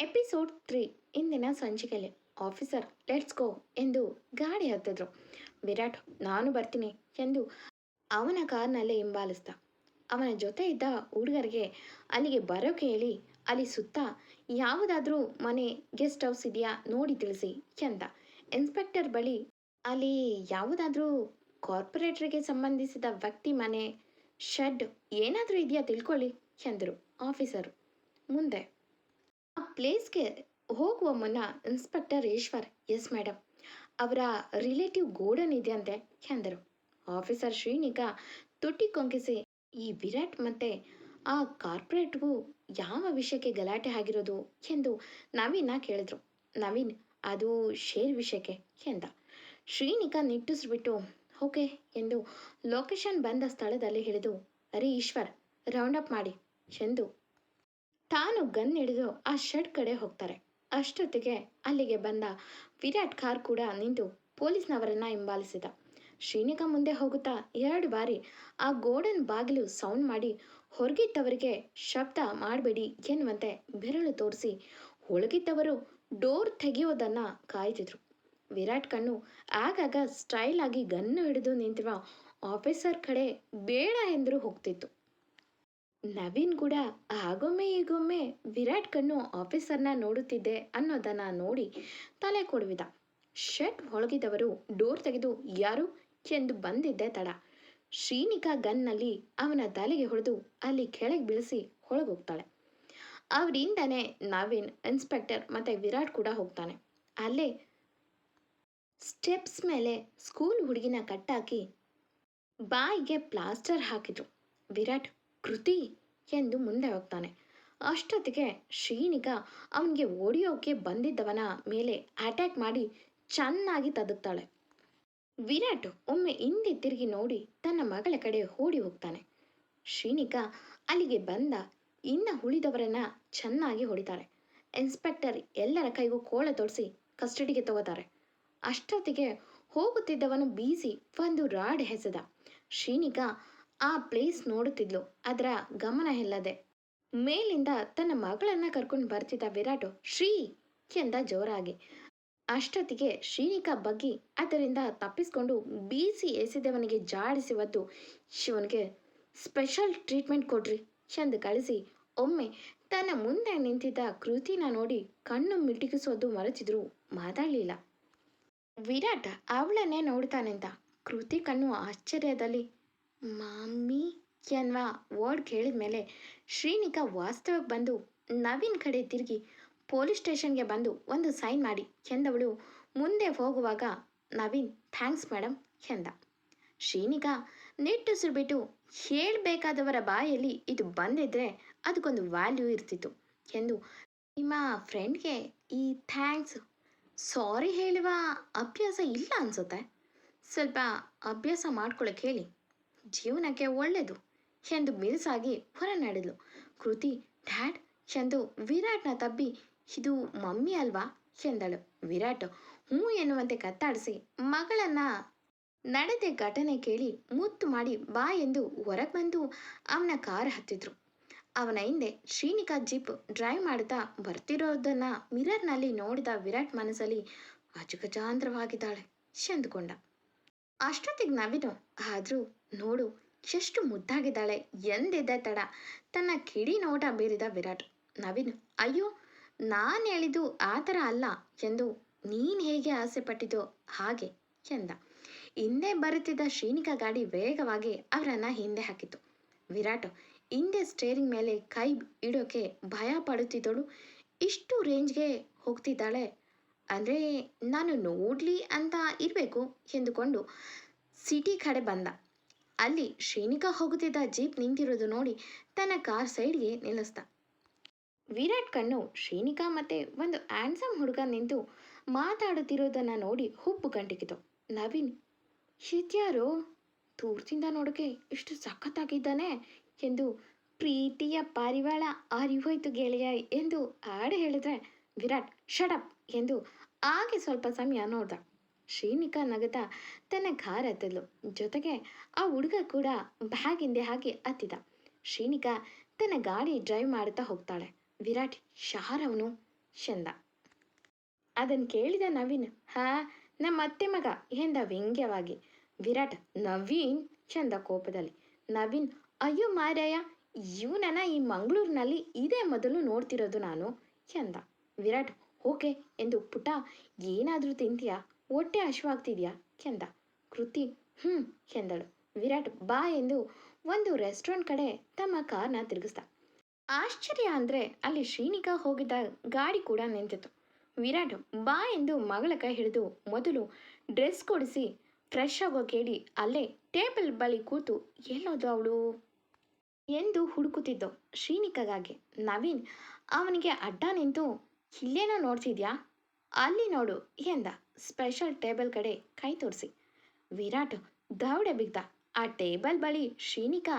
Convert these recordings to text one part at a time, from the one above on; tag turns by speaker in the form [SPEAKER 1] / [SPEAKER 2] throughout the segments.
[SPEAKER 1] Episode three ಇಂದಿನ ಸಂಚಿಕೆಯಲ್ಲಿ officer let's go ಎಂದು ಗಾಡಿ ಹತ್ತಿದ್ರು. ವಿರಾಟ್, ನಾನು ಬರ್ತೀನಿ ಎಂದು ಅವನ ಕಾರ್ನಲ್ಲೇ ಹಿಂಬಾಲಿಸ್ದ. ಅವನ ಜೊತೆ ಇದ್ದ ಹುಡುಗರಿಗೆ ಅಲ್ಲಿಗೆ ಬರೋಕೆ ಹೇಳಿ ಅಲ್ಲಿ ಸುತ್ತ, ಯಾವುದಾದ್ರೂ ಮನೆ, ಗೆಸ್ಟ್ ಹೌಸ್ ಇದೆಯಾ? ನೋಡಿ ತಿಳಿಸಿ ಎಂದ. ಇನ್ಸ್ಪೆಕ್ಟರ್ ಬಳಿ, ಅಲ್ಲಿ ಯಾವುದಾದ್ರೂ ಕಾರ್ಪೊರೇಟ್ರಿಗೆ ಸಂಬಂಧಿಸಿದ ವ್ಯಕ್ತಿ ಮನೆ, ಶೆಡ್ ಏನಾದರೂ ಇದೆಯಾ ತಿಳ್ಕೊಳ್ಳಿ ಎಂದರು. ಆಫೀಸರು ಮುಂದೆ ಆ ಪ್ಲೇಸ್ಗೆ ಹೋಗುವ ಮುನ್ನ ಇನ್ಸ್ಪೆಕ್ಟರ್ ಈಶ್ವರ್ ಎಸ್ ಮೇಡಮ್ ಅವರ ರಿಲೇಟಿವ್ ಗೋಡನ್ ಇದೆ ಅಂತೆ, ಎಂದರು. ಆಫೀಸರ್ ಶ್ರೀನಿಗ ತುಟಿ ಕೊಂಕಿಸಿ, ಈ ವಿರಾಟ್ ಮತ್ತೆ ಆ ಕಾರ್ಪೊರೇಟ್ಗೂ ಯಾವ ವಿಷಯಕ್ಕೆ ಗಲಾಟೆ ಆಗಿರೋದು? ಎಂದು ನವೀನ ಕೇಳಿದ್ರು. ನವೀನ್, ಅದು ಶೇರ್ ವಿಷಯಕ್ಕೆ, ಎಂದ. ಶ್ರೀನಿಕ ನಿಟ್ಟುಸ್ಬಿಟ್ಟು, ಓಕೆ, ಎಂದು ಲೊಕೇಶನ್ ಬಂದ ಸ್ಥಳದಲ್ಲಿ ಹಿಡಿದು ಅರೆ ಈಶ್ವರ್ ರೌಂಡ್ ಅಪ್ ಮಾಡಿ, ಎಂದು ತಾನು ಗನ್ ಹಿಡಿದು ಆ ಶೆಡ್ ಕಡೆ ಹೋಗ್ತಾರೆ. ಅಷ್ಟೊತ್ತಿಗೆ ಅಲ್ಲಿಗೆ ಬಂದ ವಿರಾಟ್ ಕಾರ್ ಕೂಡ ನಿಂತು ಪೊಲೀಸ್ನವರನ್ನ ಹಿಂಬಾಲಿಸಿದ. ಶ್ರೀನಿಕಾ ಮುಂದೆ ಹೋಗುತ್ತಾ ಎರಡು ಬಾರಿ ಆ ಗೋಡನ್ ಬಾಗಿಲು ಸೌಂಡ್ ಮಾಡಿ, ಹೊರಗಿದ್ದವರಿಗೆ ಶಬ್ದ ಮಾಡಬೇಡಿ ಎನ್ನುವಂತೆ ಬೆರಳು ತೋರಿಸಿ ಒಳಗಿದ್ದವರು ಡೋರ್ ತೆಗೆಯೋದನ್ನ ಕಾಯ್ತಿದ್ರು. ವಿರಾಟ್ ಕಣ್ಣು ಆಗಾಗ ಸ್ಟೈಲ್ ಆಗಿ ಗನ್ನು ಹಿಡಿದು ನಿಂತಿರುವ ಆಫೀಸರ್ ಕಡೆ ಬೇಡ ಎಂದರೂ ಹೋಗ್ತಿತ್ತು. ನವೀನ್ ಕೂಡ ಆಗೊಮ್ಮೆ ಈಗೊಮ್ಮೆ ವಿರಾಟ್ ಕಣ್ಣು ಆಫೀಸರ್ನ ನೋಡುತ್ತಿದ್ದೆ ಅನ್ನೋದನ್ನ ನೋಡಿ ತಲೆ ಕೊಡುವಿದ. ಶರ್ಟ್ ಒಳಗಿದವರು ಡೋರ್ ತೆಗೆದು, ಯಾರು? ಎಂದು ಬಂದಿದ್ದೆ ತಡ. ಶ್ರೀನಿಕಾ ಗನ್ನಲ್ಲಿ ಅವನ ತಲೆಗೆ ಹೊಡೆದು ಅಲ್ಲಿ ಕೆಳಗೆ ಬೀಳಿಸಿ ಒಳಗೋಗ್ತಾಳೆ. ಅವರಿಂದನೇ ನವೀನ್, ಇನ್ಸ್ಪೆಕ್ಟರ್ ಮತ್ತೆ ವಿರಾಟ್ ಕೂಡ ಹೋಗ್ತಾನೆ. ಅಲ್ಲೇ ಸ್ಟೆಪ್ಸ್ ಮೇಲೆ ಸ್ಕೂಲ್ ಹುಡುಗಿನ ಕಟ್ಟಾಕಿ ಬಾಯಿಗೆ ಪ್ಲಾಸ್ಟರ್ ಹಾಕಿದ್ರು. ವಿರಾಟ್ ಕೃತಿ ಎಂದು ಮುಂದೆ ಹೋಗ್ತಾನೆ. ಅಷ್ಟೊತ್ತಿಗೆ ಶ್ರೀನಿಗ ಅವನಿಗೆ ಓಡಿಯೋಕೆ ಬಂದಿದ್ದವನ ಮೇಲೆ ಅಟ್ಯಾಕ್ ಮಾಡಿ ಚೆನ್ನಾಗಿ ತದುಕ್ತಾಳೆ ವಿರಾಟ್ ಒಮ್ಮೆ ಹಿಂದೆ ತಿರುಗಿ ನೋಡಿ ತನ್ನ ಮಗಳ ಕಡೆ ಓಡಿ ಹೋಗ್ತಾನೆ. ಶ್ರೀನಿಕ ಅಲ್ಲಿಗೆ ಬಂದ ಇನ್ನ ಉಳಿದವರನ್ನ ಚೆನ್ನಾಗಿ ಹೊಡಿತಾರೆ ಇನ್ಸ್ಪೆಕ್ಟರ್ ಎಲ್ಲರ ಕೈಗೂ ಕೋಳ ತೊಡಿಸಿ ಕಸ್ಟಡಿಗೆ ತಗೋತಾರೆ. ಅಷ್ಟೊತ್ತಿಗೆ ಹೋಗುತ್ತಿದ್ದವನು ಬೀಸಿ ಒಂದು ರಾಡ್ ಹೆಸೆದ ಶ್ರೀನಿಕಾ ಆ ಪ್ಲೇಸ್ ನೋಡುತ್ತಿದ್ಲು. ಅದರ ಗಮನ ಇಲ್ಲದೆ. ಮೇಲಿಂದ ತನ್ನ ಮಗಳನ್ನ ಕರ್ಕೊಂಡು ಬರ್ತಿದ್ದ ವಿರಾಟು, ಶ್ರೀ! ಎಂದ ಜೋರಾಗಿ. ಅಷ್ಟೊತ್ತಿಗೆ ಶ್ರೀನಿಕಾ ಬಗ್ಗಿ ಅದರಿಂದ ತಪ್ಪಿಸಿಕೊಂಡು ಬೀಸಿ ಎಸೆದವನಿಗೆ ಜಾಡಿಸಿ ಒದ್ದು ಶಿವನಿಗೆ ಸ್ಪೆಷಲ್ ಟ್ರೀಟ್ಮೆಂಟ್ ಕೊಡ್ರಿ ಎಂದು ಕಳಿಸಿ. ಒಮ್ಮೆ ತನ್ನ ಮುಂದೆ ನಿಂತಿದ್ದ ಕೃತಿನ ನೋಡಿ ಕಣ್ಣು ಮಿಟುಕಿಸೋದು ಮರೆತಿದ್ರು ಮಾತಾಡಲಿಲ್ಲ. ವಿರಾಟ್ ಅವಳನ್ನೇ ನೋಡ್ತಾನೆಂತ ಕೃತಿ ಕಣ್ಣು ಆಶ್ಚರ್ಯದಲ್ಲಿ ಮಾಮಿ ಎನ್ನುವ ವರ್ಡ್ ಕೇಳಿದ ಮೇಲೆ ಶ್ರೀನಿಕಾ ವಾಸ್ತವಕ್ಕೆ ಬಂದು ನವೀನ್ ಕಡೆ ತಿರುಗಿ ಪೊಲೀಸ್ ಸ್ಟೇಷನ್ಗೆ ಬಂದು ಒಂದು ಸೈನ್ ಮಾಡಿ ಎಂದವಳು. ಮುಂದೆ ಹೋಗುವಾಗ, ನವೀನ್, ಥ್ಯಾಂಕ್ಸ್ ಮೇಡಮ್ ಎಂದ. ಶ್ರೀನಿಕಾ ನಿಟ್ಟುಸಿರು ಬಿಟ್ಟು ಹೇಳಬೇಕಾದವರ ಬಾಯಲ್ಲಿ ಇದು ಬಂದಿದ್ರೆ ಅದಕ್ಕೊಂದು ವ್ಯಾಲ್ಯೂ ಇರ್ತಿತ್ತು ಎಂದು ನಿಮ್ಮ ಫ್ರೆಂಡ್ಗೆ ಈ ಥ್ಯಾಂಕ್ಸ್, ಸಾರಿ ಹೇಳುವ ಅಭ್ಯಾಸ ಇಲ್ಲ ಅನ್ಸುತ್ತೆ? ಸ್ವಲ್ಪ ಅಭ್ಯಾಸ ಮಾಡ್ಕೊಳ್ಳೋಕೆ ಹೇಳಿ. ಜೀವನಕ್ಕೆ ಒಳ್ಳೆಯದು ಎಂದು ಬಿರುಸಾಗಿ ಹೊರ ನಡೆದಳು ಕೃತಿ, ಡ್ಯಾಡ್ ಎಂದು ವಿರಾಟ್ನ ತಬ್ಬಿ. ಇದು ಮಮ್ಮಿ ಅಲ್ವಾ? ಎಂದಳು. ವಿರಾಟ್, ಹ್ಞೂ ಎನ್ನುವಂತೆ ಕತ್ತಾಡಿಸಿ ಮಗಳನ್ನ ನಡೆದ ಘಟನೆ ಕೇಳಿ ಮುತ್ತು ಮಾಡಿ ಬಾ ಎಂದು ಹೊರಗೆ ಬಂದು ಅವನ ಕಾರ್ ಹತ್ತಿದ್ರು. ಅವನ ಹಿಂದೆ ಶ್ರೀನಿಕಾ ಜೀಪ್ ಡ್ರೈವ್ ಮಾಡುತ್ತಾ ಬರ್ತಿರೋದನ್ನ ಮಿರರ್ನಲ್ಲಿ ನೋಡಿದ ವಿರಾಟ್ ಮನಸ್ಸಲ್ಲಿ ಅಜಗಜಾಂಧ್ರವಾಗಿದ್ದಾಳೆ ಎಂದುಕೊಂಡ. ಅಷ್ಟೊತ್ತಿಗೆ ನವೀನು ಆದರೂ ನೋಡು, ಎಷ್ಟು ಮುದ್ದಾಗಿದ್ದಾಳೆ ಎಂದಿದ್ದ ತಡ. ತನ್ನ ಕಿಡಿ ನೋಟ ಬೀರಿದ ವಿರಾಟ್ ನವೀನ್ ಅಯ್ಯೋ, ನಾನು ಹೇಳಿದ್ದು ಆ ಥರ ಅಲ್ಲ ಎಂದು ನೀನು ಹೇಗೆ ಆಸೆ ಪಟ್ಟಿದ್ದೋ ಹಾಗೆ ಎಂದ. ಹಿಂದೆ ಬರುತ್ತಿದ್ದ ಶ್ರೀನಿಕಾ ಗಾಡಿ ವೇಗವಾಗಿ ಅವರನ್ನ ಹಿಂದೆ ಹಾಕಿತು ವಿರಾಟ್, ಹಿಂದೆ ಸ್ಟೇರಿಂಗ್ ಮೇಲೆ ಕೈ ಇಡೋಕೆ ಭಯ ಪಡುತ್ತಿದ್ದಳು. ಇಷ್ಟು ರೇಂಜ್ಗೆ ಹೋಗ್ತಿದ್ದಾಳೆ? ಅಂದರೆ ನಾನು ನೋಡಲಿ ಅಂತ ಇರಬೇಕು ಎಂದುಕೊಂಡು ಸಿಟಿ ಕಡೆ ಬಂದ. ಅಲ್ಲಿ ಶ್ರೀನಿಕಾ ಹೋಗುತ್ತಿದ್ದ ಜೀಪ್ ನಿಂತಿರೋದು ನೋಡಿ ತನ್ನ ಕಾರ್ ಸೈಡ್ಗೆ ನಿಲ್ಲಿಸ್ದ. ವಿರಾಟ್ ಕಣ್ಣು ಶ್ರೀನಿಕಾ ಮತ್ತೆ ಒಂದು ಆ್ಯನ್ಸಮ್ ಹುಡುಗ ನಿಂತು ಮಾತಾಡುತ್ತಿರೋದನ್ನು ನೋಡಿ ಹುಬ್ಬು ಗಂಟಿಕಿತು ನವೀನ್ ಶಿತ್ಯಾರು ತೂರ್ತಿಂದ ನೋಡೋಕೆ ಇಷ್ಟು ಸಖತ್ತಾಗಿದ್ದಾನೆ ಎಂದು ಪ್ರೀತಿಯ ಪಾರಿವಾಳ ಅರಿವೋಯ್ತು ಗೆಳೆಯ ಎಂದು ಹಾಡು ಹೇಳಿದ್ರೆ, ವಿರಾಟ್ ಶಡಪ್ ಎಂದು ಹಾಗೆ ಸ್ವಲ್ಪ ಸಮಯ ನೋಡ್ದ. ಶ್ರೀನಿಕಾ ನಗತ ತನ್ನ ಕಾರ್ ಹತ್ತಿದ್ಲು ಜೊತೆಗೆ ಆ ಹುಡುಗ ಕೂಡ ಬ್ಯಾಗ್ ಹಿಂದೆ ಹಾಕಿ ಹತ್ತಿದ. ಶ್ರೀನಿಕಾ ತನ್ನ ಗಾಡಿ ಡ್ರೈವ್ ಮಾಡುತ್ತಾ ಹೋಗ್ತಾಳೆ. ವಿರಾಟ್ ಶಾರವನು ಚಂದ ಅದನ್ನು ಕೇಳಿದ ನವೀನ್, ಹಾ, ನಮ್ಮ ಅತ್ತೆ ಮಗ, ಎಂದ ವ್ಯಂಗ್ಯವಾಗಿ. ವಿರಾಟ್, ನವೀನ್? ಚಂದ ಕೋಪದಲ್ಲಿ. ನವೀನ್, ಅಯ್ಯೋ ಮಾರಾಯ, ಇವನನ್ನ ಈ ಮಂಗಳೂರಿನಲ್ಲಿ ಇದೇ ಮೊದಲು ನೋಡ್ತಿರೋದು ನಾನು? ಚಂದ ವಿರಾಟ್ ಓಕೆ ಎಂದು ಪುಟ, ಏನಾದರೂ ತಿಂತೀಯಾ? ಹೊಟ್ಟೆ ಹಶ್ವಾಗ್ತಿದ್ಯಾ? ಎಂದ. ಕೃತಿ ಹ್ಞೂ ಎಂದಳು. ವಿರಾಟ್, ಬಾ ಎಂದು ಒಂದು ರೆಸ್ಟೋರೆಂಟ್ ಕಡೆ ತಮ್ಮ ಕಾರ್ನ ತಿರುಗಿಸ್ದ. ಆಶ್ಚರ್ಯ ಅಂದರೆ ಅಲ್ಲಿ ಶ್ರೀನಿಕ ಹೋಗಿದ್ದ ಗಾಡಿ ಕೂಡ ನಿಂತಿತ್ತು. ವಿರಾಟ್, ಬಾ ಎಂದು ಮಗಳ ಕೈ ಹಿಡಿದು ಮೊದಲು ಡ್ರೆಸ್ ಕೊಡಿಸಿ ಫ್ರೆಶ್ ಆಗೋ ಕೇಳಿ ಅಲ್ಲೇ ಟೇಬಲ್ ಬಳಿ ಕೂತು, ಎಲ್ಲೋದು ಅವಳು? ಎಂದು ಹುಡುಕುತ್ತಿದ್ದೋ ಶ್ರೀನಿಕಾಗಾಗಿ. ನವೀನ್ ಅವನಿಗೆ ಅಡ್ಡ ನಿಂತು ಇಲ್ಲೇನೋ ನೋಡ್ತಿದ್ಯಾ? ಅಲ್ಲಿ ನೋಡು ಎಂದ. ಸ್ಪೆಷಲ್ ಟೇಬಲ್ ಕಡೆ ಕೈ ತೋರಿಸಿ. ವಿರಾಟ್ ದೌಡೆ ಬಿದ್ದ ಆ ಟೇಬಲ್ ಬಳಿ ಶ್ರೀನಿಕಾ.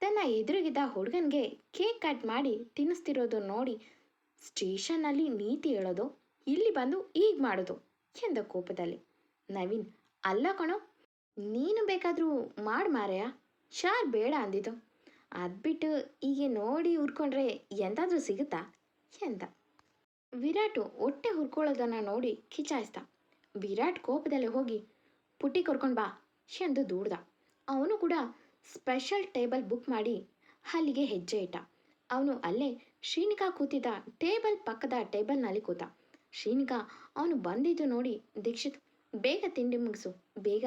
[SPEAKER 1] ತನ್ನ ಎದುರಿಗಿದ್ದ ಹುಡುಗನಿಗೆ ಕೇಕ್ ಕಟ್ ಮಾಡಿ ತಿನ್ನಿಸ್ತಿರೋದು ನೋಡಿ ಸ್ಟೇಷನ್ನಲ್ಲಿ ನೀತಿ ಹೇಳೋದು, ಇಲ್ಲಿ ಬಂದು ಈಗ ಮಾಡೋದು ಎಂದ ಕೋಪದಲ್ಲಿ. ನವೀನ್, ಅಲ್ಲ ಕಣೋ, ನೀನು ಬೇಕಾದರೂ ಮಾಡಿ ಮಾರಯ ಶಾರ್ ಬೇಡ ಅಂದಿದ್ದು. ಅದ್ಬಿಟ್ಟು ಹೀಗೆ ನೋಡಿ ಉರ್ಕೊಂಡ್ರೆ ಎಂತಾದರೂ ಸಿಗುತ್ತಾ ಎಂದ. ವಿರಾಟು ಹೊಟ್ಟೆ ಹುರ್ಕೊಳ್ಳೋದನ್ನ ನೋಡಿ ಕಿಚಾಯಿಸ್ದ ವಿರಾಟ್ ಕೋಪದಲ್ಲಿ ಹೋಗಿ, ಪುಟ್ಟಿ ಕರ್ಕೊಂಡು ಬಾ ಎಂದು ದೂಡ್ದ. ಅವನು ಕೂಡ ಸ್ಪೆಷಲ್ ಟೇಬಲ್ ಬುಕ್ ಮಾಡಿ ಅಲ್ಲಿಗೆ ಹೆಜ್ಜೆ ಇಟ್ಟ. ಅವನು ಅಲ್ಲೇ ಶ್ರೀನಿಕಾ ಕೂತಿದ್ದ ಟೇಬಲ್ ಪಕ್ಕದ ಟೇಬಲ್ನಲ್ಲಿ ಕೂತ. ಶ್ರೀನಿಕಾ, ಅವನು ಬಂದಿದ್ದು ನೋಡಿ ದೀಕ್ಷಿತ್, ಬೇಗ ತಿಂಡಿ ಮುಗಿಸು, ಬೇಗ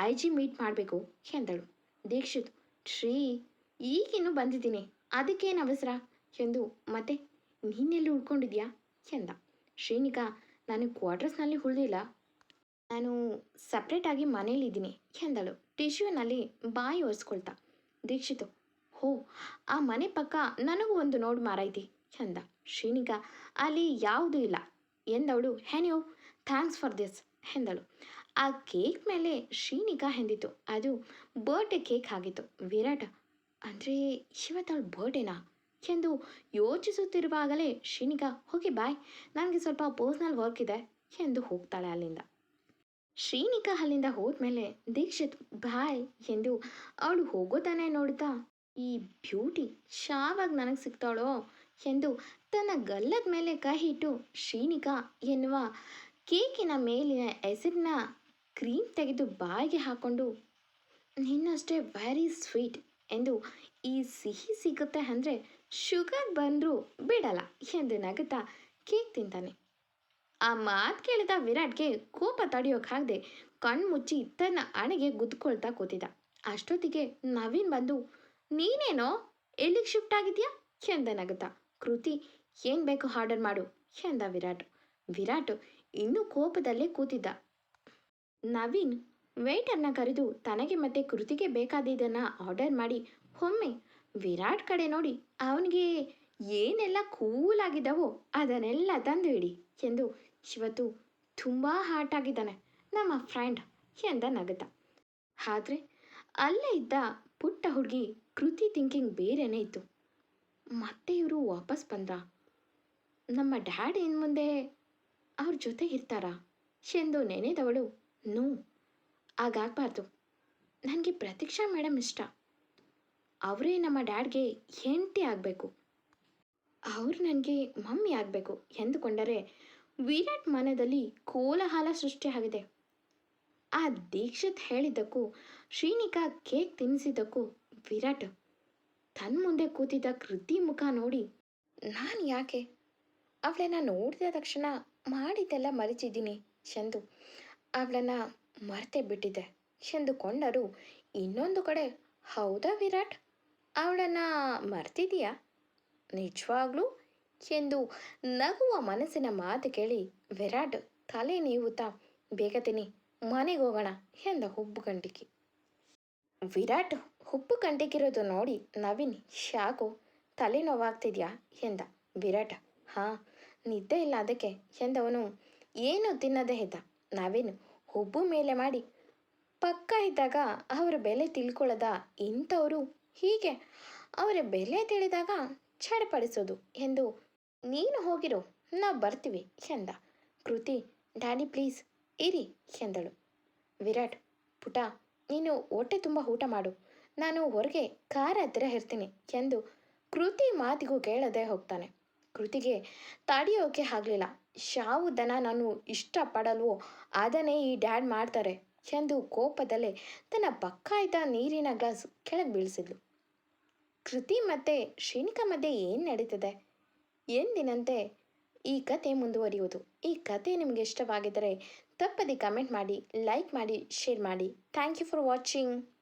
[SPEAKER 1] ಐ ಜಿ ಮೀಟ್ ಮಾಡಬೇಕು ಎಂದಳು. ದೀಕ್ಷಿತ್, ಶ್ರೀ, ಈಗಿನ್ನೂ ಬಂದಿದ್ದೀನಿ, ಅದಕ್ಕೇನು ಅವಸರ? ಎಂದು ಮತ್ತೆ, ನೀನೆಲ್ಲಿ ಉಳ್ಕೊಂಡಿದ್ಯಾ? ಎಂದ ಶ್ರೀನಿಕಾ, ನಾನು ಕ್ವಾರ್ಟರ್ಸ್ನಲ್ಲಿ ಉಳಿದಿಲ್ಲ. ನಾನು ಸಪ್ರೇಟಾಗಿ ಮನೇಲಿದ್ದೀನಿ ಎಂದಳು. ಟಿಶ್ಯೂನಲ್ಲಿ ಬಾಯಿ ಒರೆಸ್ಕೊಳ್ತಾ. ದೀಕ್ಷಿತು, ಹೋ, ಆ ಮನೆ ಪಕ್ಕ ನನಗೂ ಒಂದು ನೋಡು ಮಾರೈತಿ ಎಂದ. ಶ್ರೀನಿಕ, ಅಲ್ಲಿ ಯಾವುದೂ ಇಲ್ಲ ಎಂದವಳು. ಹೆನ್ಯೋ ಥ್ಯಾಂಕ್ಸ್ ಫಾರ್ ದಿಸ್ ಎಂದಳು. ಆ ಕೇಕ್ ಮೇಲೆ ಶ್ರೀನಿಕಾ ಎಂದಿತು ಅದು ಬರ್ಡೇ ಕೇಕ್ ಆಗಿತ್ತು. ವಿರಾಟ್, ಅಂದರೆ ಇವತ್ತವಳು ಬರ್ಡೇನಾ ಎಂದು ಯೋಚಿಸುತ್ತಿರುವಾಗಲೇ ಶ್ರೀನಿಕಾ ಹೋಗಿ ಬಾಯ್, ನನಗೆ ಸ್ವಲ್ಪ ಪರ್ಸ್ನಲ್ ವರ್ಕ್ ಇದೆ ಎಂದು ಹೋಗ್ತಾಳೆ ಅಲ್ಲಿಂದ. ಶ್ರೀನಿಕಾ ಅಲ್ಲಿಂದ ಹೋದ್ಮೇಲೆ ದೀಕ್ಷಿತ್ ಬಾಯ್ ಎಂದು ಅವಳು ಹೋಗೋತಾನೆ ನೋಡ್ತಾ ಈ ಬ್ಯೂಟಿ ಶಾವಾಗ ನನಗೆ ಸಿಗ್ತಾಳೋ ಎಂದು ತನ್ನ ಗಲ್ಲದ ಮೇಲೆ ಕೈ ಇಟ್ಟು ಶ್ರೀನಿಕಾ ಎನ್ನುವ ಕೇಕಿನ ಮೇಲಿನ ಹೆಸರಿನ ಕ್ರೀಮ್ ತೆಗೆದು ಬಾಯಿಗೆ ಹಾಕೊಂಡು, ನಿನ್ನಷ್ಟೇ ವೆರಿ ಸ್ವೀಟ್ ಎಂದು ಈ ಸಿಹಿ ಸಿಗುತ್ತೆ ಅಂದರೆ ಶುಗರ್ ಬಂದರೂ ಬಿಡಲ್ಲ ಎಂದು ನಗುತ್ತಾ ಕೇಕ್ ತಿಂತಾನೆ. ಆ ಮಾತು ಕೇಳಿದ ವಿರಾಟ್ಗೆ ಕೋಪ ತಡೆಯೋಕ್ಕಾಗದೆ ಕಣ್ಮುಚ್ಚಿ ತನ್ನ ಅಣೆಗೆ ಗುದ್ಕೊಳ್ತಾ ಕೂತಿದ್ದ. ಅಷ್ಟೊತ್ತಿಗೆ ನವೀನ್ ಬಂದು, ನೀನೇನೋ? ಎಲ್ಲಿಗೆ ಶಿಫ್ಟ್ ಆಗಿದ್ಯಾ? ಎಂದ ನಗುತ್ತಾ, ಕೃತಿ, ಏನು ಬೇಕು ಆರ್ಡರ್ ಮಾಡು ಎಂದ ವಿರಾಟ್. ವಿರಾಟ್ ಇನ್ನೂ ಕೋಪದಲ್ಲೇ ಕೂತಿದ್ದ. ನವೀನ್ ವೇಟರ್ನ ಕರೆದು ತನಗೆ ಮತ್ತೆ ಕೃತಿಗೆ ಬೇಕಾದಿದ್ದನ್ನು ಆರ್ಡರ್ ಮಾಡಿ, ಒಮ್ಮೆ ವಿರಾಟ್ ಕಡೆ ನೋಡಿ ಅವನಿಗೆ ಏನೆಲ್ಲ ಕೂಲ್ ಆಗಿದ್ದಾವೋ ಅದನ್ನೆಲ್ಲ ತಂದು ಇಡಿ ಎಂದು ಇವತ್ತು ತುಂಬ ಹಾಟ್ ಆಗಿದ್ದಾನೆ. ನಮ್ಮ ಫ್ರೆಂಡ್ ಎಂದ ನಗುತ್ತ ಆದರೆ ಅಲ್ಲೇ ಇದ್ದ ಪುಟ್ಟ ಹುಡುಗಿ ಕೃತಿ ಥಿಂಕಿಂಗ್ ಬೇರೆನೇ ಇತ್ತು. ಮತ್ತೆ ಇವರು ವಾಪಸ್ ಬಂದ್ರ? ನಮ್ಮ ಡ್ಯಾಡ್ ಇನ್ನು ಮುಂದೆ ಅವ್ರ ಜೊತೆ ಇರ್ತಾರಾ? ಎಂದು ನೆನೆದವಳು, ನೋ ಹಾಗಾಗಬಾರ್ದು. ನನಗೆ ಪ್ರತೀಕ್ಷಾ ಮೇಡಮ್ ಇಷ್ಟ. ಅವರೇ ನಮ್ಮ ಡ್ಯಾಡ್ಗೆ ಹೆಂಡತಿ ಆಗಬೇಕು. ಅವರು ನನಗೆ ಮಮ್ಮಿ ಆಗಬೇಕು ಎಂದುಕೊಂಡರೆ ವಿರಾಟ್ ಮನದಲ್ಲಿ ಕೋಲಾಹಲ ಸೃಷ್ಟಿಯಾಗಿದೆ ಆ ದೀಕ್ಷಿತ್ ಹೇಳಿದ್ದಕ್ಕೂ ಶ್ರೀನಿಕಾ ಕೇಕ್ ತಿನ್ನಿಸಿದ್ದಕ್ಕೂ ವಿರಾಟ್ ತನ್ನ ಮುಂದೆ ಕೂತಿದ್ದ ಕೃತಿ ಮುಖ ನೋಡಿ ನಾನು ಯಾಕೆ? ಅವಳನ್ನು ನೋಡಿದ ತಕ್ಷಣ ಮಾಡಿದ್ದೆಲ್ಲ ಮರೆತಿದ್ದೀನಿ ಎಂದು ಅವಳನ್ನು ಮರೆತೇ ಬಿಟ್ಟಿದ್ದೆ ಎಂದುಕೊಂಡರು ಇನ್ನೊಂದು ಕಡೆ, ಹೌದಾ ವಿರಾಟ್? ಅವಳನ್ನು ಮರ್ತಿದೀಯಾ ನಿಜವಾಗ್ಲೂ? ಎಂದು ನಗುವ ಮನಸ್ಸಿನ ಮಾತು ಕೇಳಿ ವಿರಾಟ್ ತಲೆ ನೀವುತ್ತಾ, ಬೇಗ ತಿನ್ನಿ, ಮನೆಗೆ ಹೋಗೋಣ, ಎಂದ ಹುಬ್ಬು ಗಂಟಿಕಿ ವಿರಾಟ್ ಹುಬ್ಬು ಗಂಟಿಕಿರೋದು ನೋಡಿ ನವೀನ್ ಶಾಕು ತಲೆನೋವಾಗ್ತಿದ್ಯಾ ಎಂದ. ವಿರಾಟ್, ಹಾಂ, ನಿದ್ದೆ ಇಲ್ಲ ಅದಕ್ಕೆ, ಎಂದವನು, ಏನು ತಿನ್ನದೇ ಇದ್ದ? ನಾವೇನು ಹುಬ್ಬು ಮೇಲೆ ಮಾಡಿ. ಪಕ್ಕ ಇದ್ದಾಗ ಅವರ ಬೆಲೆ ತಿಳ್ಕೊಳ್ಳದ ಇಂಥವರು ಹೀಗೆ ಅವರ ಬೆಲೆ ತಿಳಿದಾಗ ಛಡಪಡಿಸೋದು ಎಂದು, ನೀನು ಹೋಗಿರು, ನಾವು ಬರ್ತೀವಿ ಎಂದ. ಕೃತಿ, ಡ್ಯಾಡಿ ಪ್ಲೀಸ್, ಇರಿ ಎಂದಳು. ವಿರಾಟ್, ಪುಟ, ನೀನು ಹೊಟ್ಟೆ ತುಂಬ ಊಟ ಮಾಡು. ನಾನು ಹೊರಗೆ ಕಾರ್ ಹತ್ತಿರ ಇರ್ತೀನಿ ಎಂದು ಕೃತಿ ಮಾತಿಗೂ ಕೇಳದೆ ಹೋಗ್ತಾನೆ. ಕೃತಿಗೆ ತಡೆಯೋಕೆ ಆಗಲಿಲ್ಲ. ಯಾವುದನ್ನ ನಾನು ಇಷ್ಟಪಡಲ್ವೋ? ಅದನ್ನೇ ಈ ಡ್ಯಾಡ್ ಮಾಡ್ತಾರೆ. ಎಂದು ಕೋಪದಲ್ಲೇ ತನ್ನ ಪಕ್ಕ ಇದ್ದ ನೀರಿನ ಗ್ಲಾಸ್ ಕೆಳಗೆ ಬೀಳಿಸಿದ್ಲು. ಕೃತಿ ಮತ್ತು ಶ್ರೀನಿಕಾ ಮಧ್ಯೆ ಏನು ನಡೀತದೆ? ಎಂದಿನಂತೆ ಈ ಕತೆ ಮುಂದುವರಿಯುವುದು. ಈ ಕತೆ ನಿಮಗೆ ಇಷ್ಟವಾಗಿದ್ದರೆ ತಪ್ಪದೆ ಕಮೆಂಟ್ ಮಾಡಿ, ಲೈಕ್ ಮಾಡಿ, ಶೇರ್ ಮಾಡಿ. Thank you for watching.